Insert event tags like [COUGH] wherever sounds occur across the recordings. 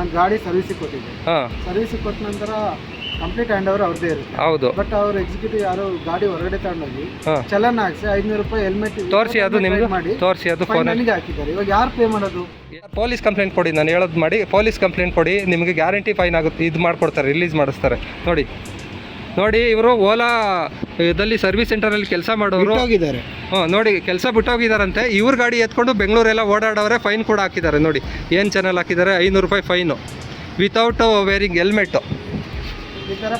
ನಾನು ಗಾಡಿ ಸರ್ವಿಸಿಗೆ ಕೊಟ್ಟಿದ್ದೆ. ಹಾಂ. ಸರ್ವಿಸಿಗೆ ಕೊಟ್ಟ ನಂತರ ಕಂಪ್ಲೀಟ್ ಹ್ಯಾಂಡ್ ಓವರ್ ಅವ್ರದೇ ಇರುತ್ತೆ. ಹೌದು. ಬಟ್ ಅವ್ರ ಎಕ್ಸಿಕ್ಯೂಟಿವ್ ಯಾರು ಗಾಡಿ ಹೊರಗಡೆ ತಗೊಂಡೋಗಿ ಹಾಂ. ಚಲನ್ ಹಾಕ್ಸಿ ಐದ್ನೂರು ರೂಪಾಯಿ ಹೆಲ್ಮೆಟ್ ತೋರಿಸಿ ಅದು ನಿಮ್ಗೆ ಮಾಡಿ ತೋರಿಸಿ ಅದು ಫೋನ್ ನಿಮಗೆ ನನಗೆ ಹಾಕಿದ್ದಾರೆ. ಇವಾಗ ಯಾರು ಪೇ ಮಾಡೋದು? ಪೊಲೀಸ್ ಕಂಪ್ಲೇಂಟ್ ಕೊಡಿ ನಾನು ಹೇಳೋದು ಮಾಡಿ ಪೊಲೀಸ್ ಕಂಪ್ಲೇಂಟ್ ಕೊಡಿ ನಿಮಗೆ ಗ್ಯಾರಂಟಿ ಫೈನ್ ಆಗುತ್ತೆ ಇದು ಮಾಡ್ಕೊಡ್ತಾರೆ ರಿಲೀಸ್ ಮಾಡಿಸ್ತಾರೆ. ನೋಡಿ ನೋಡಿ ಇವರು ಓಲಾ ಇದಲ್ಲಿ ಸರ್ವಿಸ್ ಸೆಂಟರಲ್ಲಿ ಕೆಲಸ ಮಾಡೋರು. ಹೋಗಿದ್ದಾರೆ ಹ್ಞೂ ನೋಡಿ ಕೆಲಸ ಬಿಟ್ಟೋಗಿದಾರಂತೆ. ಇವ್ರ ಗಾಡಿ ಎತ್ಕೊಂಡು ಬೆಂಗಳೂರೆಲ್ಲ ಓಡಾಡೋರೆ ಫೈನ್ ಕೂಡ ಹಾಕಿದ್ದಾರೆ ನೋಡಿ. ಏನು ಚಾನಲ್ ಹಾಕಿದ್ದಾರೆ? ಐನೂರು ರೂಪಾಯಿ ಫೈನು ವಿತೌಟ್ ವೇರಿಂಗ್ ಹೆಲ್ಮೆಟ್ಟು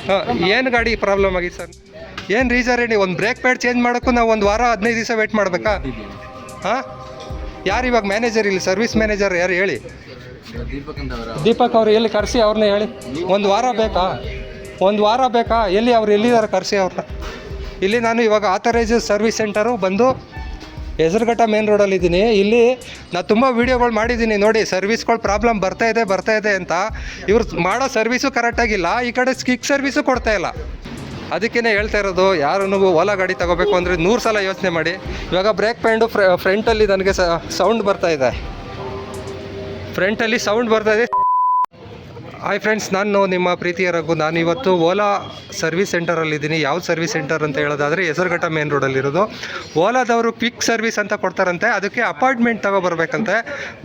ಹಾಂ ಏನು ಗಾಡಿ ಪ್ರಾಬ್ಲಮ್ ಆಗಿದೆ ಸರ್? ಏನು ರೀಸನ್ ಹೇಳಿ? ಒಂದು ಬ್ರೇಕ್ ಪ್ಯಾಡ್ ಚೇಂಜ್ ಮಾಡೋಕ್ಕೂ ನಾವು ಒಂದು ವಾರ ಹದಿನೈದು ದಿವಸ ವೇಟ್ ಮಾಡಬೇಕಾ? ಹಾಂ? ಯಾರು ಇವಾಗ ಮ್ಯಾನೇಜರ್ ಇಲ್ಲಿ? ಸರ್ವಿಸ್ ಮ್ಯಾನೇಜರ್ ಯಾರು ಹೇಳಿ? ದೀಪಕ್ ಅವ್ರು. ಎಲ್ಲಿ ಕರೆಸಿ ಅವ್ರನ್ನ ಹೇಳಿ? ಒಂದು ವಾರ ಬೇಕಾ? ಒಂದು ವಾರ ಬೇಕಾ? ಎಲ್ಲಿ ಅವ್ರು ಎಲ್ಲಿದ್ದಾರೆ ಕರೆಸಿ ಅವ್ರನ್ನ? ಇಲ್ಲಿ ನಾನು ಇವಾಗ ಆಥರೈಸ್ ಸರ್ವಿಸ್ ಸೆಂಟರು ಬಂದು ಹೆಸರುಘಟ್ಟ ಮೇನ್ ರೋಡಲ್ಲಿದ್ದೀನಿ ಇಲ್ಲಿ ನಾನು ತುಂಬ ವೀಡಿಯೋಗಳು ಮಾಡಿದ್ದೀನಿ. ನೋಡಿ ಸರ್ವಿಸ್ಗಳು ಪ್ರಾಬ್ಲಮ್ ಬರ್ತಾ ಇದೆ ಬರ್ತಾ ಇದೆ ಅಂತ. ಇವ್ರು ಮಾಡೋ ಸರ್ವಿಸು ಕರೆಕ್ಟಾಗಿಲ್ಲ ಈ ಕಡೆ ಸ್ಕಿಕ್ ಸರ್ವಿಸು ಕೊಡ್ತಾ ಇಲ್ಲ. ಅದಕ್ಕೇ ಹೇಳ್ತಾ ಇರೋದು ಯಾರು ಓಲಾ ಗಾಡಿ ತಗೋಬೇಕು ಅಂದರೆ ನೂರು ಸಲ ಯೋಚನೆ ಮಾಡಿ. ಇವಾಗ ಬ್ರೇಕ್ ಪ್ಯಾಂಡು ಫ್ರಂಟಲ್ಲಿ ನನಗೆ ಸೌಂಡ್ ಬರ್ತಾ ಇದೆ. ಫ್ರಂಟಲ್ಲಿ ಸೌಂಡ್ ಬರ್ತಾ ಇದೆ. ಹಾಯ್ ಫ್ರೆಂಡ್ಸ್ ನಾನು ನಿಮ್ಮ ಪ್ರೀತಿಯ ರಘು. ನಾನು ಇವತ್ತು ಓಲಾ ಸರ್ವಿಸ್ ಸೆಂಟರಲ್ಲಿದ್ದೀನಿ ಯಾವ ಸರ್ವಿಸ್ ಸೆಂಟರ್ ಅಂತ ಹೇಳೋದಾದರೆ ಹೆಸರುಘಟ್ಟ ಮೇನ್ ರೋಡಲ್ಲಿರೋದು ಓಲಾದವರು ಕ್ವಿಕ್ ಸರ್ವಿಸ್ ಅಂತ ಕೊಡ್ತಾರಂತೆ. ಅದಕ್ಕೆ ಅಪಾಯಿಂಟ್ಮೆಂಟ್ ತಗೊಬರ್ಬೇಕಂತೆ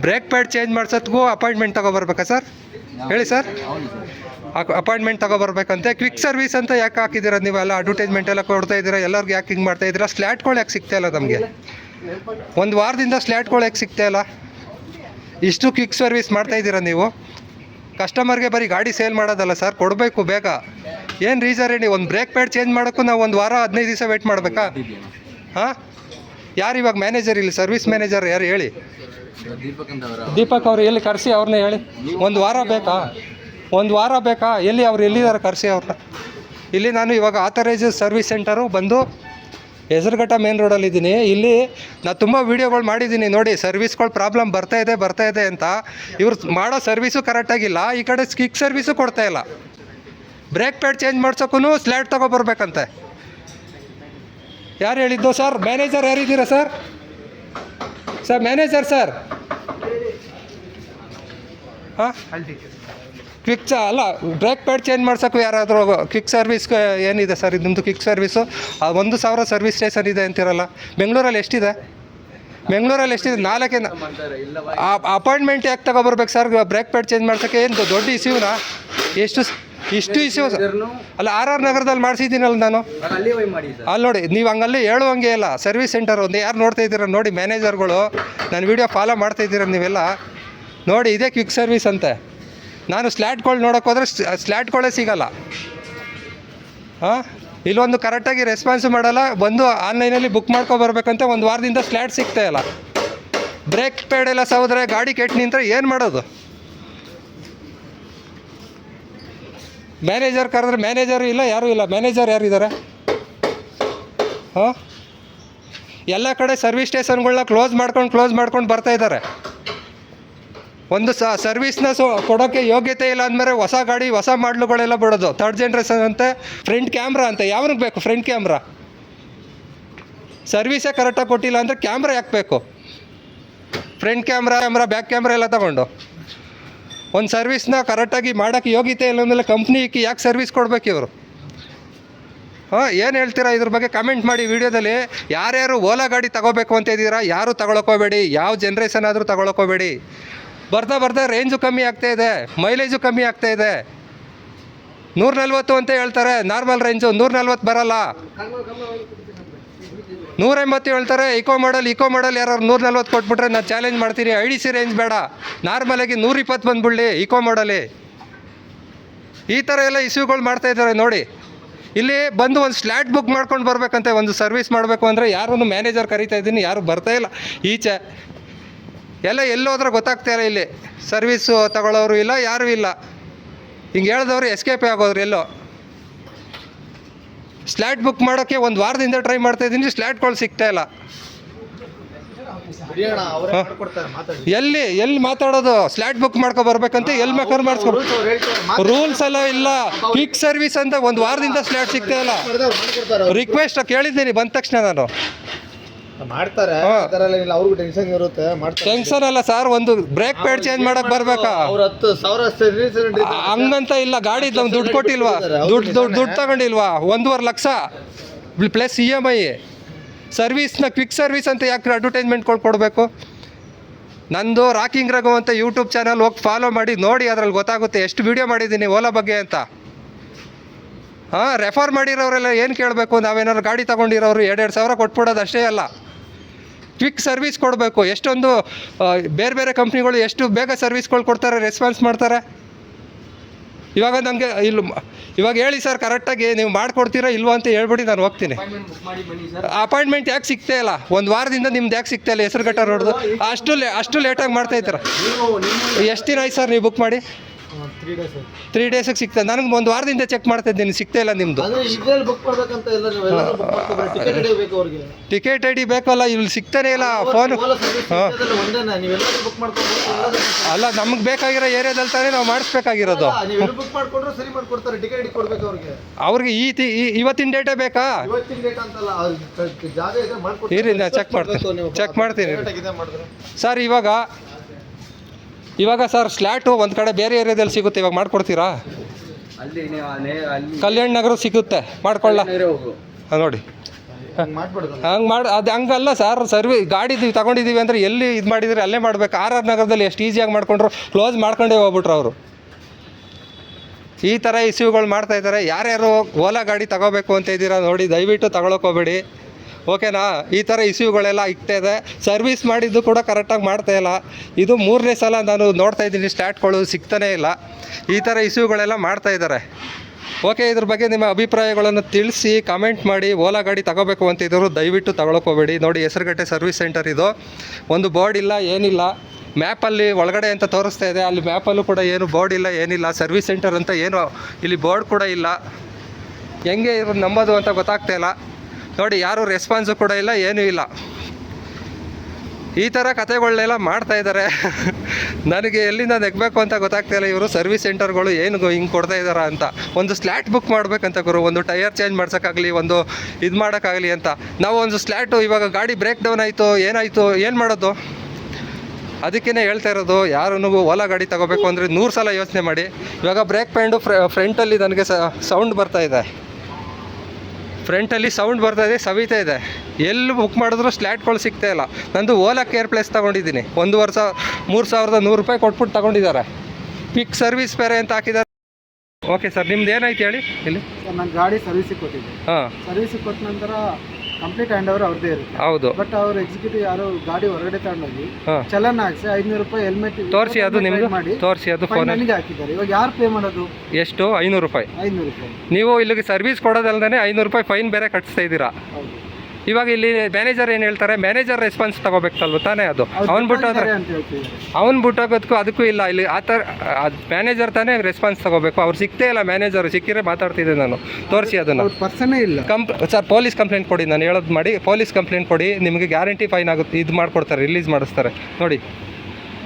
ಬ್ರೇಕ್ ಪ್ಯಾಡ್ ಚೇಂಜ್ ಮಾಡ್ಸೋದ್ಗೂ ಅಪಾಯಿಂಟ್ಮೆಂಟ್ ತಗೊಬರ್ಬೇಕಾ ಸರ್ ಹೇಳಿ ಸರ್ ಅಪಾಯಿಂಟ್ಮೆಂಟ್ ತಗೊಬರ್ಬೇಕಂತೆ ಕ್ವಿಕ್ ಸರ್ವಿಸ್ ಅಂತ ಯಾಕೆ ಹಾಕಿದ್ದೀರಾ ನೀವೆಲ್ಲ? ಅಡ್ವರ್ಟೈಸ್ಮೆಂಟ್ ಎಲ್ಲ ಕೊಡ್ತಾ ಇದ್ದೀರಾ? ಎಲ್ಲರಿಗೂ ಯಾಕೆ ಹಿಂಗೆ ಮಾಡ್ತಾ ಇದ್ದೀರಾ? ಸ್ಲ್ಯಾಟ್ಗಳು ಯಾಕೆ ಸಿಗ್ತಾ ಇಲ್ಲ ನಮಗೆ? ಒಂದು ವಾರದಿಂದ ಸ್ಲ್ಯಾಟ್ಗಳು ಯಾಕೆ ಸಿಗ್ತಾ ಇಲ್ಲ? ಇಷ್ಟು ಕ್ವಿಕ್ ಸರ್ವಿಸ್ ಮಾಡ್ತಾ ಇದ್ದೀರಾ ನೀವು? ಕಸ್ಟಮರ್ಗೆ ಬರೀ ಗಾಡಿ ಸೇಲ್ ಮಾಡೋದಲ್ಲ ಸರ್? ಕೊಡಬೇಕು ಬೇಗ. ಏನು ರೀಸನ್ ಹೇಳಿ ಒಂದು ಬ್ರೇಕ್ ಪ್ಯಾಡ್ ಚೇಂಜ್ ಮಾಡೋಕ್ಕೂ ನಾವು ಒಂದು ವಾರ, ಹದಿನೈದು ದಿವಸ ವೇಟ್ ಮಾಡಬೇಕಾ? ಹಾಂ? ಯಾರು ಇವಾಗ ಮ್ಯಾನೇಜರ್ ಇಲ್ಲಿ? ಸರ್ವಿಸ್ ಮ್ಯಾನೇಜರ್ ಯಾರು ಹೇಳಿ? ದೀಪಕ್ ಅವ್ರು ಎಲ್ಲಿ ಕರೆಸಿ ಅವ್ರನ್ನ ಹೇಳಿ? ಒಂದು ವಾರ ಬೇಕಾ? ಒಂದು ವಾರ ಬೇಕಾ? ಎಲ್ಲಿ ಅವ್ರು ಎಲ್ಲಿದ್ದಾರೆ ಕರೆಸಿ ಅವ್ರನ್ನ ಇಲ್ಲಿ ನಾನು ಇವಾಗ ಆಥರೈಸ್ ಸರ್ವಿಸ್ ಸೆಂಟರು ಬಂದು ಹೆಸರುಘಟ್ಟ ಮೇನ್ ರೋಡಲ್ಲಿದ್ದೀನಿ ಇಲ್ಲಿ ನಾನು ತುಂಬ ವೀಡಿಯೋಗಳು ಮಾಡಿದ್ದೀನಿ. ನೋಡಿ ಸರ್ವಿಸ್ಗಳು ಪ್ರಾಬ್ಲಮ್ ಬರ್ತಾ ಇದೆ ಬರ್ತಾ ಇದೆ ಅಂತ. ಇವ್ರು ಮಾಡೋ ಸರ್ವಿಸು ಕರೆಕ್ಟಾಗಿಲ್ಲ ಈ ಕಡೆ ಸ್ಕಿಕ್ ಸರ್ವಿಸು ಕೊಡ್ತಾ ಇಲ್ಲ. ಬ್ರೇಕ್ ಪ್ಯಾಡ್ ಚೇಂಜ್ ಮಾಡ್ಸೋಕ್ಕೂ ಸ್ಲ್ಯಾಟ್ ತೊಗೊಬರ್ಬೇಕಂತೆ ಯಾರು ಹೇಳಿದ್ದು ಸರ್ ಮ್ಯಾನೇಜರ್ ಯಾರಿದ್ದೀರಾ ಸರ್ ಸರ್ ಮ್ಯಾನೇಜರ್ ಸರ್ ಹಾಂ? ಕ್ವಿಕ್ ಚ ಅಲ್ಲ ಬ್ರೇಕ್ ಪ್ಯಾಡ್ ಚೇಂಜ್ ಮಾಡ್ಸೋಕ್ಕೂ ಯಾರಾದರೂ ಕ್ವಿಕ್ ಸರ್ವಿಸ್ ಏನಿದೆ ಸರ್ ಇದು ನಿಮ್ಮದು ಕ್ವಿಕ್ ಸರ್ವಿಸು ಒಂದು ಸಾವಿರ ಸರ್ವಿಸ್ ಸ್ಟೇಷನ್ ಇದೆ ಅಂತಿರಲ್ಲ. ಬೆಂಗಳೂರಲ್ಲಿ ಎಷ್ಟಿದೆ? ಬೆಂಗಳೂರಲ್ಲಿ ಎಷ್ಟಿದೆ? ನಾಲ್ಕೇ ಅಪಾಯಿಂಟ್ಮೆಂಟ್ ಯಾಕೆ ತಗೊಬರ್ಬೇಕು ಸರ್ ಬ್ರೇಕ್ ಪ್ಯಾಡ್ ಚೇಂಜ್ ಮಾಡ್ಸೋಕ್ಕೆ ಏನು ದೊಡ್ಡ ಇಶ್ಯೂನಾ ಎಷ್ಟು ಇಷ್ಟು ಇಶ್ಯೂ ಅಲ್ಲ, ಆರ್ ಆರ್ ನಗರದಲ್ಲಿ ಮಾಡಿಸಿದ್ದೀನಲ್ಲ ನಾನು. ಅಲ್ಲಿ ನೋಡಿ, ನೀವು ಹಂಗಲ್ಲಿ ಹೇಳುವಂಗೆ ಇಲ್ಲ. ಸರ್ವಿಸ್ ಸೆಂಟರ್ ಒಂದು ಯಾರು ನೋಡ್ತಾ ಇದ್ದೀರ ನೋಡಿ ಮ್ಯಾನೇಜರ್ಗಳು ನನ್ನ ವೀಡಿಯೋ ಫಾಲೋ ಮಾಡ್ತಾ ಇದ್ದೀರ ನೀವೆಲ್ಲ. ನೋಡಿ, ಇದೇ ಕ್ವಿಕ್ ಸರ್ವಿಸ್ ಅಂತೆ. ನಾನು ಸ್ಲ್ಯಾಟ್ಗಳು ನೋಡೋಕೆ ಹೋದರೆ ಸ್ಲ್ಯಾಟ್ಗಳೇ ಸಿಗಲ್ಲ. ಹಾಂ ಇಲ್ಲೊಂದು ಕರೆಕ್ಟಾಗಿ ರೆಸ್ಪಾನ್ಸ್ ಮಾಡಲ್ಲ, ಬಂದು ಆನ್ಲೈನಲ್ಲಿ ಬುಕ್ ಮಾಡ್ಕೊಬರ್ಬೇಕಂತ ಒಂದು ವಾರದಿಂದ ಸ್ಲ್ಯಾಟ್ ಸಿಗ್ತಾ ಇಲ್ಲ. ಬ್ರೇಕ್ ಪ್ಯಾಡ್ ಎಲ್ಲ ಸೌದ್ರೆ ಗಾಡಿ ಕೆಟ್ಟು ನಿಂತರೆ ಏನು ಮಾಡೋದು? ಮ್ಯಾನೇಜರ್ ಕರೆದ್ರೆ ಮ್ಯಾನೇಜರು ಇಲ್ಲ, ಯಾರೂ ಇಲ್ಲ. ಮ್ಯಾನೇಜರ್ ಯಾರಿದ್ದಾರೆ? ಹಾಂ ಎಲ್ಲ ಕಡೆ ಸರ್ವಿಸ್ ಸ್ಟೇಷನ್ಗಳನ್ನ ಕ್ಲೋಸ್ ಮಾಡ್ಕೊಂಡು ಕ್ಲೋಸ್ ಮಾಡ್ಕೊಂಡು ಬರ್ತಾ ಇದ್ದಾರೆ. ಒಂದು ಸ ಸರ್ವಿಸ್ನ ಸೊ ಕೊಡೋಕ್ಕೆ ಯೋಗ್ಯತೆ ಇಲ್ಲ ಅಂದಮೇಲೆ ಹೊಸ ಗಾಡಿ, ಹೊಸ ಮಾಡ್ಲುಗಳೆಲ್ಲ ಬಿಡೋದು. ಥರ್ಡ್ ಜನ್ರೇಷನ್ ಅಂತೆ ಫ್ರಂಟ್ ಕ್ಯಾಮ್ರಾ ಅಂತ. ಯಾವನಿಗೆ ಬೇಕು ಫ್ರಂಟ್ ಕ್ಯಾಮ್ರಾ ಸರ್ವಿಸೇ ಕರೆಕ್ಟಾಗಿ ಕೊಟ್ಟಿಲ್ಲ ಅಂದರೆ ಕ್ಯಾಮ್ರಾ ಯಾಕೆ ಬೇಕು? Front camera camera back camera ಎಲ್ಲ ತಗೊಂಡು. ಒಂದು ಸರ್ವಿಸ್ನ ಕರೆಕ್ಟಾಗಿ ಮಾಡೋಕ್ಕೆ ಯೋಗ್ಯತೆ ಇಲ್ಲ ಅಂದಮೇಲೆ ಕಂಪ್ನಿಗೆ ಯಾಕೆ ಸರ್ವಿಸ್ ಕೊಡ್ಬೇಕು ಇವರು? ಹಾಂ, ಏನು ಹೇಳ್ತೀರಾ ಇದ್ರ ಬಗ್ಗೆ ಕಮೆಂಟ್ ಮಾಡಿ ವಿಡಿಯೋದಲ್ಲಿ. ಯಾರ್ಯಾರು ಓಲಾ ಗಾಡಿ ತಗೋಬೇಕು ಅಂತ ಇದ್ದೀರಾ, ಯಾರು ತಗೊಳಕೋಬೇಡಿ, ಯಾವ ಜನ್ರೇಷನ್ ಆದರೂ ತಗೊಳಕೋಬೇಡಿ. ಬರ್ತಾ ಬರ್ತಾ ರೇಂಜು ಕಮ್ಮಿ ಆಗ್ತಾ ಇದೆ ಮೈಲೇಜು ಕಮ್ಮಿ ಆಗ್ತಾ ಇದೆ. ನೂರ ನಲ್ವತ್ತು ಅಂತ ಹೇಳ್ತಾರೆ ನಾರ್ಮಲ್ ರೇಂಜು ನೂರ ನಲ್ವತ್ತು ಬರಲ್ಲ. ನೂರ ಎಂಬತ್ತು ಹೇಳ್ತಾರೆ ಇಕೋ ಮಾಡಲ್ ಇಕೋ ಮಾಡಲ್ ಯಾರು ನೂರ ನಲ್ವತ್ತು ಕೊಟ್ಬಿಟ್ರೆ ನಾನು ಚಾಲೆಂಜ್ ಮಾಡ್ತೀನಿ. ಐ ಡಿ ಸಿ ರೇಂಜ್ ಬೇಡ. ನಾರ್ಮಲಾಗಿ ನೂರ ಇಪ್ಪತ್ತು ಬಂದ್ಬಿಡ್ಲಿ ಇಕೋ ಮಾಡಲಿ ಈ ಥರ ಎಲ್ಲ ಇಶ್ಯೂಗಳು ಮಾಡ್ತಾ ಇದ್ದಾರೆ ನೋಡಿ. ಇಲ್ಲಿ ಬಂದು ಒಂದು ಸ್ಲ್ಯಾಟ್ ಬುಕ್ ಮಾಡ್ಕೊಂಡು ಬರಬೇಕಂತೆ, ಒಂದು ಸರ್ವಿಸ್ ಮಾಡಬೇಕು ಅಂದರೆ ಯಾರೂ ಮ್ಯಾನೇಜರ್ ಕರಿತಾ ಇದ್ದೀನಿ, ಯಾರು ಬರ್ತಾ ಇಲ್ಲ. ಈಚೆ ಎಲ್ಲ ಎಲ್ಲೋದ್ರೆ ಗೊತ್ತಾಗ್ತಾ ಇಲ್ಲ ಇಲ್ಲಿ. ಸರ್ವಿಸು ತಗೊಳ್ಳೋರು ಇಲ್ಲ ಯಾರೂ ಇಲ್ಲ. ಹಿಂಗೆ ಹೇಳ್ದವ್ರು ಎಸ್ಕೇಪೇ ಆಗೋದ್ರಿ ಎಲ್ಲೋ. ಸ್ಲ್ಯಾಟ್ ಬುಕ್ ಮಾಡೋಕ್ಕೆ ಒಂದು ವಾರದಿಂದ ಟ್ರೈ ಮಾಡ್ತಾ ಇದ್ದೀನಿ ಸ್ಲ್ಯಾಟ್ಗಳು ಸಿಗ್ತಾ ಇಲ್ಲ. ಎಲ್ಲಿ ಎಲ್ಲಿ ಮಾತಾಡೋದು? ಸ್ಲ್ಯಾಟ್ ಬುಕ್ ಮಾಡ್ಕೊ ಬರ್ಬೇಕಂತ ಎಲ್ಲಿ ಬೇಕಾದ್ರೆ ಮಾಡಿಸ್ಕೊ ರೂಲ್ಸ್ ಎಲ್ಲ ಇಲ್ಲ. ಕ್ವಿಕ್ ಸರ್ವಿಸ್ ಅಂತ ಒಂದು ವಾರದಿಂದ ಸ್ಲ್ಯಾಟ್ ಸಿಗ್ತಾ ಇಲ್ಲ. ರಿಕ್ವೆಸ್ಟ್ ಕೇಳಿದ್ದೀನಿ ಬಂದ ತಕ್ಷಣ ನಾನು. ಮಾಡ್ತಾರೆ. ಅವ್ರಿಗೂ ಟೆನ್ಷನ್ ಇರುತ್ತೆ ಮಾಡ್ತಾರೆ. ಟೆನ್ಷನ್ ಅಲ್ಲ ಸರ್ ಒಂದು ಬ್ರೇಕ್ ಪ್ಯಾಡ್ ಚೇಂಜ್ ಮಾಡಕ್ ಬರ್ಬೇಕಾ? ಅವ್ರ ಹತ್ತು ಸಾವಿರ ಹಂಗಂತ ಇಲ್ಲ ಗಾಡಿ ದುಡ್ಡು ಕೊಟ್ಟಿಲ್ವಾ? ದುಡ್ಡು ದುಡ್ಡು ದುಡ್ಡು ತಗೊಂಡಿಲ್ವಾ? ಒಂದೂವರೆ lakh plus E M I ಸರ್ವಿಸ್ನ ಕ್ವಿಕ್ ಸರ್ವಿಸ್ ಅಂತ ಯಾಕೆ ಅಡ್ವರ್ಟೈಸ್ಮೆಂಟ್ ಕೊಡಬೇಕು? ನಂದು ರಾಕಿಂಗ್ ರಘು ಅಂತ ಯೂಟ್ಯೂಬ್ ಚಾನಲ್ ಹೋಗಿ ಫಾಲೋ ಮಾಡಿ ನೋಡಿ ಅದ್ರಲ್ಲಿ ಗೊತ್ತಾಗುತ್ತೆ ಎಷ್ಟು ವಿಡಿಯೋ ಮಾಡಿದ್ದೀನಿ ಓಲಾ ಬಗ್ಗೆ ಅಂತ. ಹಾಂ ರೆಫರ್ ಮಾಡಿರೋರೆಲ್ಲ ಏನು ಕೇಳಬೇಕು? ನಾವೇನಾದ್ರು ಗಾಡಿ ತೊಗೊಂಡಿರೋರು ಎರಡೆರಡು ಸಾವಿರ ಕೊಟ್ಬಿಡೋದು ಅಷ್ಟೇ ಅಲ್ಲ. ಕ್ವಿಕ್ ಸರ್ವಿಸ್ ಕೊಡಬೇಕು. ಎಷ್ಟೊಂದು ಬೇರೆ ಬೇರೆ ಕಂಪ್ನಿಗಳು ಎಷ್ಟು ಬೇಗ ಸರ್ವಿಸ್ಗಳು ಕೊಡ್ತಾರೆ ರೆಸ್ಪಾನ್ಸ್ ಮಾಡ್ತಾರೆ? ಇವಾಗ ನನಗೆ ಇಲ್ಲಿ ಇವಾಗ ಹೇಳಿ ಸರ್ ಕರೆಕ್ಟಾಗಿ ನೀವು ಮಾಡಿಕೊಡ್ತೀರಾ ಇಲ್ವೋ ಅಂತ ಹೇಳ್ಬಿಟ್ಟು ನಾನು ಹೋಗ್ತೀನಿ. ಅಪಾಯಿಂಟ್ಮೆಂಟ್ ಯಾಕೆ ಸಿಗ್ತಾ ಇಲ್ಲ? ಒಂದು ವಾರದಿಂದ ನಿಮ್ದು ಯಾಕೆ ಸಿಗ್ತಾ ಇಲ್ಲ ಹೆಸರುಘಟ್ಟ ರೋಡ್ದು? ಅಷ್ಟು ಲೇ ಅಷ್ಟು ಲೇಟಾಗಿ ಮಾಡ್ತಾ ಇದ್ದೀರ? ಎಷ್ಟು ದಿನ ಆಯ್ತು ಸರ್ ನೀವು ಬುಕ್ ಮಾಡಿ? ತ್ರೀ ಡೇಸ್ ತ್ರೀ ಡೇಸಿಗೆ ಸಿಗ್ತಾ ನನಗೆ ಒಂದು ವಾರದಿಂದ ಚೆಕ್ ಮಾಡ್ತಾ ಇದ್ದೀನಿ. ಸಿಗ್ತಾ ಇಲ್ಲ ನಿಮ್ಮದು ಅಂದ್ರೆ ಇದ್ರಲ್ಲಿ ಬುಕ್ ಮಾಡ್ಬೇಕಂತ ಎಲ್ಲ ನೀವು? ಎಲ್ಲ ಬುಕ್ ಮಾಡ್ಕೊಬೇಡಿ ಟಿಕೆಟ್ ಐಡಿ ಅವ್ರಿಗೆ. ಟಿಕೆಟ್ ಐ ಡಿ ಬೇಕಲ್ಲ ಇಲ್ಲಿ ಸಿಗ್ತಾನೆ ಇಲ್ಲ. ಫೋನ್ ಹಾಂ. ಒಂದೇನಾ? ನೀವೆಲ್ಲರೂ ಬುಕ್ ಅಲ್ಲ ನಮ್ಗೆ ಬೇಕಾಗಿರೋ ಏರಿಯಾದಲ್ಲಿ ತಾನೇ ನಾವು ಮಾಡಿಸ್ಬೇಕಾಗಿರೋದು. ನೀವೆಲ್ಲ ಬುಕ್ ಮಾಡ್ಕೊಂಡ್ರೆ ಸರಿ ಮಾಡ್ಕೊಡ್ತಾರೆ. ಟಿಕೆಟ್ ಹಿಡಿ ಕೊಡ್ಬೇಕು ಅವ್ರಿಗೆ. ಅವ್ರಿಗೆ ಈ ತಿ- ಈ- ಇವತ್ತಿನ ಡೇಟೇ ಬೇಕಾ? ಇವತ್ತಿನ ಡೇಟ್ ಅಂತಲ್ಲ ಅವ್ರಿಗೆ ಜಾಗ ಇದೆ ಮಾಡ್ಕೊಡ್ತಾರೆ. ಇರಿ, ನಾ check ಮಾಡ್ತೀನಿ. ಚೆಕ್ ಮಾಡ್ತೀನಿ. ಮಾಡಿದ್ರೆ. ಸರ್ ಇವಾಗ ಇವಾಗ ಸರ್ ಸ್ಲ್ಯಾಟು ಒಂದು ಕಡೆ ಬೇರೆ ಏರಿಯಾದಲ್ಲಿ ಸಿಗುತ್ತೆ ಇವಾಗ ಮಾಡ್ಕೊಡ್ತೀರಾ? ಅಲ್ಲಿ ನೀವು ಅಲ್ಲಿ ಕಲ್ಯಾಣ ನಗರ ಸಿಗುತ್ತೆ ಮಾಡ್ಕೊಳ್ಳ. ಹೋಗು. ಹಾಂ ನೋಡಿ. ಹಂಗೆ ಮಾಡಿ ಅದು ಹಂಗಲ್ಲ ಸರ್ ಸರ್ವಿ ಗಾಡಿ ನೀವು ತಗೊಂಡಿದ್ದೀವಿ ಅಂದರೆ ಎಲ್ಲಿ ಇದು ಮಾಡಿದ್ರೆ ಅಲ್ಲೇ ಮಾಡ್ಬೇಕು. ಆರ್ ಆರ್ ನಗರದಲ್ಲಿ ಎಷ್ಟು ಈಸಿಯಾಗಿ ಮಾಡ್ಕೊಂಡ್ರು ಕ್ಲೋಸ್ ಮಾಡ್ಕೊಂಡೇ ಹೋಗ್ಬಿಟ್ರು ಅವರು. ಈ ಥರ ಇಶ್ಯೂಗಳು ಮಾಡ್ತಾ ಇದ್ದಾರೆ ಯಾರ್ಯಾರು ಓಲಾ ಗಾಡಿ ತಗೋಬೇಕು ಅಂತ ಇದ್ದೀರಾ ನೋಡಿ ದಯವಿಟ್ಟು ತಗೊಳಕ್ ಹೋಗ್ಬೇಡಿ. ಓಕೆನಾ? ಈ ಥರ ಇಶ್ಯೂಗಳೆಲ್ಲ ಇಕ್ತಾ ಇದೆ. ಸರ್ವಿಸ್ ಮಾಡಿದ್ದು ಕೂಡ ಕರೆಕ್ಟಾಗಿ ಮಾಡ್ತಾ ಇಲ್ಲ. ಇದು ಮೂರನೇ ಸಲ ನಾನು ನೋಡ್ತಾ ಇದ್ದೀನಿ ಸ್ಟ್ಯಾಟ್ಗಳು ಸಿಗ್ತಾನೇ ಇಲ್ಲ. ಈ ಥರ ಇಶ್ಯೂಗಳೆಲ್ಲ ಮಾಡ್ತಾ ಇದ್ದಾರೆ. ಓಕೆ, ಇದ್ರ ಬಗ್ಗೆ ನಿಮ್ಮ ಅಭಿಪ್ರಾಯಗಳನ್ನು ತಿಳಿಸಿ ಕಮೆಂಟ್ ಮಾಡಿ, ಓಲಾ ಗಾಡಿ ತಗೋಬೇಕು ಅಂತ ಇದ್ರು ದಯವಿಟ್ಟು ತಗೊಳ್ಕೋಬೇಡಿ. ನೋಡಿ, ಹೆಸರುಗಟ್ಟೆ ಸರ್ವಿಸ್ ಸೆಂಟರ್ ಇದು. ಒಂದು ಬೋರ್ಡ್ ಇಲ್ಲ, ಏನಿಲ್ಲ. ಮ್ಯಾಪಲ್ಲಿ ಒಳಗಡೆ ಅಂತ ತೋರಿಸ್ತಾ ಇದೆ. ಅಲ್ಲಿ ಮ್ಯಾಪಲ್ಲೂ ಕೂಡ ಏನು ಬೋರ್ಡ್ ಇಲ್ಲ, ಏನಿಲ್ಲ. ಸರ್ವಿಸ್ ಸೆಂಟರ್ ಅಂತ ಏನು, ಇಲ್ಲಿ ಬೋರ್ಡ್ ಕೂಡ ಇಲ್ಲ. ಹೆಂಗೆ ಇರೋದು ನಂಬೋದು ಅಂತ ಗೊತ್ತಾಗ್ತಾ ಇಲ್ಲ. ನೋಡಿ, ಯಾರು ರೆಸ್ಪಾನ್ಸು ಕೂಡ ಇಲ್ಲ, ಏನೂ ಇಲ್ಲ. ಈ ಥರ ಕತೆಗಳನ್ನೆಲ್ಲ ಮಾಡ್ತಾ ಇದ್ದಾರೆ [LAUGHS] ನನಗೆ ಎಲ್ಲಿಂದ ನೆಗಬೇಕು ಅಂತ ಗೊತ್ತಾಗ್ತಾ ಇಲ್ಲ, ಇವರು ಸರ್ವಿಸ್ ಸೆಂಟರ್ಗಳು ಏನು ಹಿಂಗೆ ಕೊಡ್ತಾ ಇದ್ದಾರ ಅಂತ. ಒಂದು ಸ್ಲ್ಯಾಟ್ ಬುಕ್ ಮಾಡ್ಬೇಕಂತ ಗುರು, ಒಂದು ಟೈರ್ ಚೇಂಜ್ ಮಾಡ್ಸೋಕ್ಕಾಗಲಿ, ಒಂದು ಇದು ಮಾಡೋಕ್ಕಾಗಲಿ ಅಂತ. ನಾವು ಒಂದು ಸ್ಲ್ಯಾಟು ಇವಾಗ ಗಾಡಿ ಬ್ರೇಕ್ ಡೌನ್ ಆಯಿತು, ಏನಾಯಿತು, ಏನು ಮಾಡೋದು? ಅದಕ್ಕೇ ಹೇಳ್ತಾ ಇರೋದು ಯಾರೂ ಓಲಾ ಗಾಡಿ ತಗೋಬೇಕು ಅಂದರೆ ನೂರು ಸಲ ಯೋಚನೆ ಮಾಡಿ. ಇವಾಗ ಬ್ರೇಕ್ ಪ್ಯಾಂಡು ಫ್ರಂಟಲ್ಲಿ ನನಗೆ ಸೌಂಡ್ ಬರ್ತಾ ಇದೆ. ಫ್ರಂಟಲ್ಲಿ ಸೌಂಡ್ ಬರ್ತಾ ಇದೆ ಸವಿತಾ ಇದೆ. ಎಲ್ಲಿ ಬುಕ್ ಮಾಡಿದ್ರು ಸ್ಲ್ಯಾಟ್ಗಳು ಸಿಗ್ತಾ ಇಲ್ಲ. ನಂದು ಓಲಾ ಕೇರ್ ಪ್ಲೇಸ್ ತೊಗೊಂಡಿದ್ದೀನಿ. ಒಂದು ವರ್ಷ ಮೂರು ಸಾವಿರದ ನೂರು ರೂಪಾಯಿ ಕೊಟ್ಬಿಟ್ಟು ತಗೊಂಡಿದ್ದಾರೆ. ಪಿಕ್ ಸರ್ವಿಸ್ ಬೇರೆ ಅಂತ ಹಾಕಿದ್ದಾರೆ. ಓಕೆ ಸರ್ ನಿಮ್ದು ಏನಾಯ್ತು ಹೇಳಿ? ಇಲ್ಲಿ. ಸರ್ ನಾನು ಗಾಡಿ ಸರ್ವಿಸಿಗೆ ಕೊಟ್ಟಿದ್ದೆ. ಹಾಂ. ಸರ್ವಿಸಿಗೆ ಕೊಟ್ಟ ನಂತರ ಕಂಪ್ಲೀಟ್ ಹ್ಯಾಂಡ್ ಓವರ್ ಅವ್ರದೇ ಇರುತ್ತೆ. ಹೌದು. ಬಟ್ ಅವ್ರು ಎಕ್ಸಿಕ್ಯೂಟಿವ್ ಯಾರು ಗಾಡಿ ಹೊರಗಡೆ ತಗೊಂಡೋಗಿ ಚಲನ್ ಹಾಕ್ಸಿ ಐನೂರು ರೂಪಾಯಿ ಹೆಲ್ಮೆಟ್ ತೋರಿಸಿ ಅದು ನಿಮ್ಗೆ ಮಾಡಿ ತೋರಿಸಿ ಅದು ಫೋನ್ ನನಗೆ ಹಾಕಿದ್ದಾರೆ. ಇವಾಗ ಯಾರು ಪೇ ಮಾಡೋದು? ಎಷ್ಟು? ಐನೂರು ರೂಪಾಯಿ. ಐನೂರು ರೂಪಾಯಿ. ನೀವು ಇಲ್ಲಿಗೆ ಸರ್ವಿಸ್ ಕೊಡೋದಲ್ದೇ ಐನೂರು ರೂಪಾಯಿ ಫೈನ್ ಬೇರೆ ಕಟ್ಟಿಸ್ತಾ ಇದ್ದೀರಾ? ಹೌದು. ಇವಾಗ ಇಲ್ಲಿ ಮ್ಯಾನೇಜರ್ ಏನು ಹೇಳ್ತಾರೆ? ಮ್ಯಾನೇಜರ್ ರೆಸ್ಪಾನ್ಸ್ ತಗೋಬೇಕಲ್ವ? ತಾನೇ ಅದು. ಅವ್ನು ಬಿಟ್ಟೋದ್ರೆ ಅವ್ನು ಬಿಟ್ಟೋಗೋದಕ್ಕೂ ಅದಕ್ಕೂ ಇಲ್ಲ. ಇಲ್ಲಿ ಆ ಥರ ಅದು ಮ್ಯಾನೇಜರ್ ತಾನೇ ರೆಸ್ಪಾನ್ಸ್ ತಗೋಬೇಕು. ಅವ್ರು ಸಿಗ್ತೇ ಇಲ್ಲ ಮ್ಯಾನೇಜರ್ ಸಿಕ್ಕಿದ್ರೆ ಮಾತಾಡ್ತಿದ್ದೆ ನಾನು. ತೋರಿಸಿ ಅದನ್ನು. ಪರ್ಸನೇ ಇಲ್ಲ. ಕಂಪ್ ಸರ್ ಪೊಲೀಸ್ ಕಂಪ್ಲೇಂಟ್ ಕೊಡಿ. ನಾನು ಹೇಳೋದು ಮಾಡಿ. ಪೊಲೀಸ್ ಕಂಪ್ಲೇಂಟ್ ಕೊಡಿ. ನಿಮಗೆ ಗ್ಯಾರಂಟಿ ಫೈನ್ ಆಗುತ್ತೆ. ಇದು ಮಾಡ್ಕೊಡ್ತಾರೆ ರಿಲೀಸ್ ಮಾಡಿಸ್ತಾರೆ. ನೋಡಿ.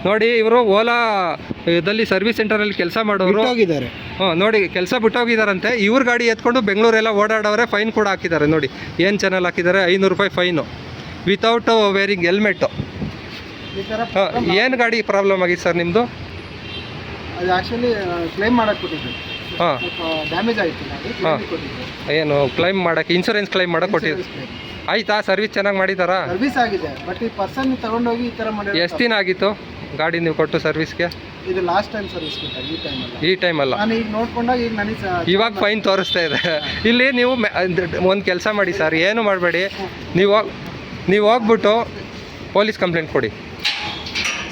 ನೋಡಿ ಇವರು ಓಲಾ ಇದಲ್ಲಿ ಸರ್ವಿಸ್ ಸೆಂಟರಲ್ಲಿ ಕೆಲಸ ಮಾಡೋರು. ಹೋಗಿದ್ದಾರೆ ಹ್ಞೂ ನೋಡಿ ಕೆಲಸ ಬಿಟ್ಟೋಗಿದಾರಂತೆ ಇವ್ರ ಗಾಡಿ ಎತ್ಕೊಂಡು ಬೆಂಗಳೂರೆಲ್ಲ ಓಡಾಡೋರೆ ಫೈನ್ ಕೂಡ ಹಾಕಿದ್ದಾರೆ ನೋಡಿ. ಏನು ಚಾನಲ್ ಹಾಕಿದ್ದಾರೆ? ಐನೂರು ರೂಪಾಯಿ ಫೈನು. ವಿತೌಟ್ ವೇರಿಂಗ್ ಹೆಲ್ಮೆಟ್ಟು ಹಾಂ ಏನು ಗಾಡಿ ಪ್ರಾಬ್ಲಮ್ ಆಗಿದೆ ಸರ್ ನಿಮ್ಮದು ಅದು ಆ್ಯಕ್ಚುಲಿ ಕ್ಲೈಮ್ ಮಾಡಕ್ಕೆ ಕೊಟ್ಟಿದ್ದೆ ಹಾಂ. ಡ್ಯಾಮೇಜ್ ಆಯಿತು ಹಾ. ಏನು ಕ್ಲೈಮ್ ಮಾಡೋಕ್ಕೆ ಇನ್ಶೂರೆನ್ಸ್ ಕ್ಲೈಮ್ ಮಾಡಕ್ಕೆ ಕೊಟ್ಟಿದ್ದು ಆಯ್ತಾ ಸರ್ವಿಸ್ ಚೆನ್ನಾಗಿ ಮಾಡಿದ್ದಾರಾ ಸರ್ವಿಸ್ ಆಗಿದೆ ಬಟ್ ಈ ಪರ್ಸನ್ ತಗೊಂಡೋಗಿ ಈ ಥರ ಮಾಡಿ ಎಷ್ಟು ದಿನ ಆಗಿತ್ತು? ಗಾಡಿ ನೀವು ಕೊಟ್ಟು ಸರ್ವಿಸ್ಗೆ? ಇದು ಲಾಸ್ಟ್ ಟೈಮ್ ಸರ್ವಿಸ್ ಈ ಟೈಮ್ ಈ ಟೈಮಲ್ಲ ನಾನು ಈಗ ನೋಡ್ಕೊಂಡಾಗ ಈಗ ನನಗೆ ಇವಾಗ ಫೈನ್ ತೋರಿಸ್ತಾ ಇದೆ. ಇಲ್ಲಿ ನೀವು ಒಂದು ಕೆಲಸ ಮಾಡಿ ಸರ್ ಏನು ಮಾಡಬೇಡಿ? ನೀವು ಹೋಗ್- ನೀವು ಹೋಗ್ಬಿಟ್ಟು ಪೊಲೀಸ್ ಕಂಪ್ಲೇಂಟ್ ಕೊಡಿ.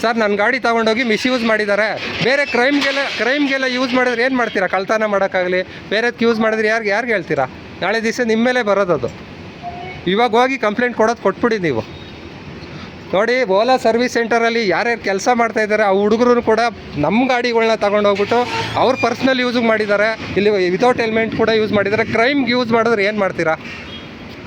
ಸರ್ ನನ್ನ ಗಾಡಿ ತೊಗೊಂಡೋಗಿ ಮಿಸ್ಯೂಸ್ ಮಾಡಿದ್ದಾರೆ ಬೇರೆ ಕ್ರೈಮ್ಗೆಲ್ಲ ಕ್ರೈಮ್ಗೆಲ್ಲ ಯೂಸ್ ಮಾಡಿದ್ರೆ ಏನು ಮಾಡ್ತೀರಾ? ಕಳ್ತನ ಮಾಡೋಕ್ಕಾಗಲಿ? ಬೇರೆದಕ್ಕೆ ಯೂಸ್ ಮಾಡಿದ್ರೆ ಯಾರಿಗೆ ಯಾರಿಗೆ ಹೇಳ್ತೀರಾ? ನಾಳೆ ದಿವಸ ನಿಮ್ಮ ಮೇಲೆ ಬರೋದು ಅದು. ಇವಾಗ ಹೋಗಿ ಕಂಪ್ಲೇಂಟ್ ಕೊಡೋದು ಕೊಟ್ಬಿಡಿ ನೀವು. ನೋಡಿ ಓಲಾ ಸರ್ವಿಸ್ ಸೆಂಟರಲ್ಲಿ ಯಾರ್ಯಾರು ಕೆಲಸ ಮಾಡ್ತಾ ಇದ್ದಾರೆ ಆ ಹುಡುಗರು ಕೂಡ ನಮ್ಮ ಗಾಡಿಗಳನ್ನ ತಗೊಂಡೋಗ್ಬಿಟ್ಟು ಅವ್ರ ಪರ್ಸ್ನಲ್ ಯೂಸಿಗೆ ಮಾಡಿದ್ದಾರೆ. ಇಲ್ಲಿ ವಿತೌಟ್ ಹೆಲ್ಮೆಟ್ ಕೂಡ ಯೂಸ್ ಮಾಡಿದ್ದಾರೆ. ಕ್ರೈಮ್ಗೆ ಯೂಸ್ ಮಾಡಿದ್ರೆ ಏನು ಮಾಡ್ತೀರಾ?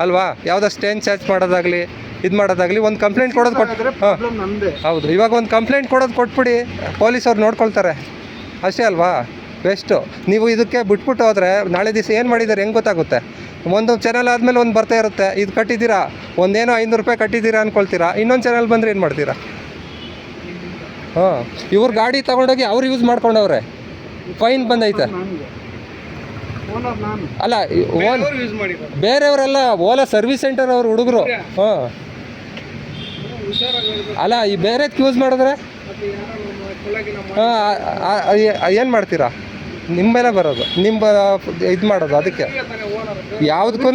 ಅಲ್ವಾ? ಯಾವುದೋ ಸ್ಟೇನ್ ಚಾರ್ಜ್ ಮಾಡೋದಾಗಲಿ ಇದು ಮಾಡೋದಾಗಲಿ ಒಂದು ಕಂಪ್ಲೇಂಟ್ ಕೊಡೋದು ಕೊಟ್ಟು ಹಾಂ. ಹೌದು ಇವಾಗ ಒಂದು ಕಂಪ್ಲೇಂಟ್ ಕೊಡೋದು ಕೊಟ್ಬಿಡಿ ಪೊಲೀಸವ್ರು ನೋಡ್ಕೊಳ್ತಾರೆ. ಅಷ್ಟೇ ಅಲ್ವಾ? ಬೆಸ್ಟು. ನೀವು ಇದಕ್ಕೆ ಬಿಟ್ಬಿಟ್ಟು ಹೋದರೆ ನಾಳೆ ದಿವಸ ಏನು ಮಾಡಿದ್ದಾರೆ ಹೆಂಗೆ ಗೊತ್ತಾಗುತ್ತೆ? ಒಂದು ಚಾನಲ್ ಆದಮೇಲೆ ಒಂದು ಬರ್ತಾ ಇರುತ್ತೆ. ಇದು ಕಟ್ಟಿದ್ದೀರಾ? ಒಂದೇನೋ ಐನೂರು ರೂಪಾಯಿ ಕಟ್ಟಿದ್ದೀರಾ ಅಂದ್ಕೊಳ್ತೀರಾ ಇನ್ನೊಂದು ಚಾನಲ್ ಬಂದರೆ ಏನು ಮಾಡ್ತೀರಾ? ಹಾಂ ಇವ್ರ ಗಾಡಿ ತೊಗೊಂಡೋಗಿ ಅವ್ರು ಯೂಸ್ ಮಾಡ್ಕೊಂಡವ್ರೆ. ಫೈನ್ ಬಂದೈತೆ. ಅಲ್ಲ ಓನ್ ಬೇರೆಯವರೆಲ್ಲ ಓಲಾ ಸರ್ವಿಸ್ ಸೆಂಟರ್ ಅವ್ರ ಹುಡುಗರು. ಹಾಂ. ಅಲ್ಲ ಈ ಬೇರೆದಕ್ಕೆ ಯೂಸ್ ಮಾಡಿದ್ರೆ? ಹಾಂ ಏನು ಮಾಡ್ತೀರಾ? ನಿಮ್ಮ ಮೇಲೆ ಬರೋದು. ನಿಮ್ಮ ಇದು ಮಾಡೋದು ಅದಕ್ಕೆ. ಯಾವ್ದಕ್ಕೂ.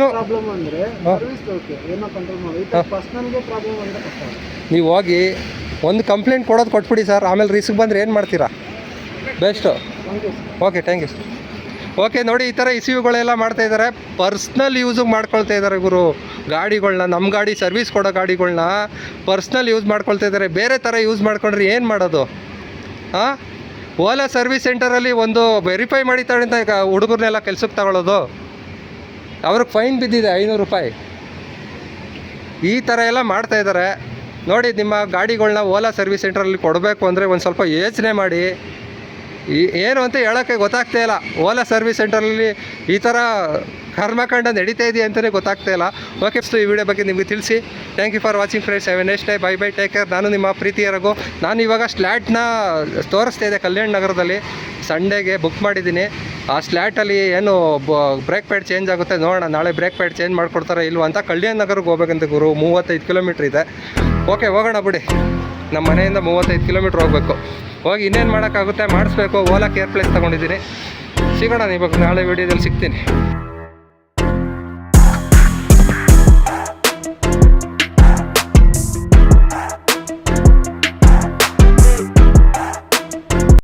ನೀವು ಹೋಗಿ ಒಂದು ಕಂಪ್ಲೇಂಟ್ ಕೊಡೋದು ಕೊಟ್ಬಿಡಿ ಸರ್ ಆಮೇಲೆ ರಿಸ್ಕ್ ಬಂದರೆ ಏನು ಮಾಡ್ತೀರಾ? Best. Okay thank you okay ನೋಡಿ ಈ ಥರ ಇಸ್ಯೂಗಳೆಲ್ಲ ಮಾಡ್ತಾ ಇದ್ದಾರೆ ಪರ್ಸ್ನಲ್ ಯೂಸಿಗೆ ಮಾಡ್ಕೊಳ್ತಾ ಇದ್ದಾರೆ ಗುರು. ಗಾಡಿಗಳನ್ನ ನಮ್ಮ ಗಾಡಿ ಸರ್ವಿಸ್ ಕೊಡೋ ಗಾಡಿಗಳನ್ನ ಪರ್ಸ್ನಲ್ ಯೂಸ್ ಮಾಡ್ಕೊಳ್ತಾ ಇದ್ದಾರೆ ಬೇರೆ ಥರ ಯೂಸ್ ಮಾಡ್ಕೊಂಡ್ರೆ ಏನು ಮಾಡೋದು? ಹಾಂ? ಓಲಾ ಸರ್ವಿಸ್ ಸೆಂಟರಲ್ಲಿ ಒಂದು ವೆರಿಫೈ ಮಾಡಿ ತಗೊಂಡ ಈಗ ಹುಡುಗರನ್ನೆಲ್ಲ ಕೆಲ್ಸಕ್ಕೆ ತಗೊಳ್ಳೋದು ಅವ್ರಿಗೆ ಫೈನ್ ಬಿದ್ದಿದೆ ಐನೂರು ರೂಪಾಯಿ. ಈ ಥರ ಎಲ್ಲ ಮಾಡ್ತಾಯಿದ್ದಾರೆ ನೋಡಿ, ನಿಮ್ಮ ಗಾಡಿಗಳನ್ನ ಓಲಾ ಸರ್ವಿಸ್ ಸೆಂಟರಲ್ಲಿ ಕೊಡಬೇಕು ಅಂದರೆ ಒಂದು ಸ್ವಲ್ಪ ಯೋಚನೆ ಮಾಡಿ. ಏನು ಅಂತ ಹೇಳೋಕ್ಕೆ ಗೊತ್ತಾಗ್ತಾ ಇಲ್ಲ. ಓಲಾ ಸರ್ವಿಸ್ ಸೆಂಟರಲ್ಲಿ ಈ ಥರ ಕರ್ಮಕಾಂಡ ನಡೀತಾ ಇದೆಯಾ ಅಂತಲೇ ಗೊತ್ತಾಗ್ತಾ ಇಲ್ಲ. ಓಕೆ ಸೊ ಈ ವಿಡಿಯೋ ಬಗ್ಗೆ ನಿಮಗೆ ತಿಳಿಸಿ. Thank you for watching friends have a next bye bye take care ನಾನು ನಿಮ್ಮ ಪ್ರೀತಿಯ ರಘು. ನಾನು ಇವಾಗ ಸ್ಲ್ಯಾಟ್ನ ತೋರಿಸ್ತಾ ಇದೆ ಕಲ್ಯಾಣ ನಗರದಲ್ಲಿ. ಸಂಡೇಗೆ ಬುಕ್ ಮಾಡಿದ್ದೀನಿ. ಆ ಸ್ಲ್ಯಾಟಲ್ಲಿ ಏನು ಬ್ರೇಕ್ ಪ್ಯಾಡ್ ಚೇಂಜ್ ಆಗುತ್ತೆ ನೋಡೋಣ. ನಾಳೆ ಬ್ರೇಕ್ ಪ್ಯಾಡ್ ಚೇಂಜ್ ಮಾಡಿಕೊಡ್ತಾರೆ ಇಲ್ವ ಅಂತ ಕಲ್ಯಾಣ ನಗರಕ್ಕೆ ಹೋಗ್ಬೇಕಂತ ಗುರು. ಮೂವತ್ತೈದು ಕಿಲೋಮೀಟ್ರ್ ಇದೆ. ಓಕೆ ಹೋಗೋಣ ಬಿಡಿ. ನಮ್ಮ ಮನೆಯಿಂದ ಮೂವತ್ತೈದು ಕಿಲೋಮೀಟ್ರ್ ಹೋಗಬೇಕು. ಹೋಗಿ ಇನ್ನೇನು ಮಾಡೋಕ್ಕಾಗುತ್ತೆ? ಮಾಡಿಸ್ಬೇಕು. ಓಲಾ ಕೇರ್ ಪ್ಲೇಸ್ ತೊಗೊಂಡಿದ್ದೀನಿ. ಸಿಗೋಣ, ಇವಾಗ ನಾಳೆ ವೀಡಿಯೋದಲ್ಲಿ ಸಿಗ್ತೀನಿ.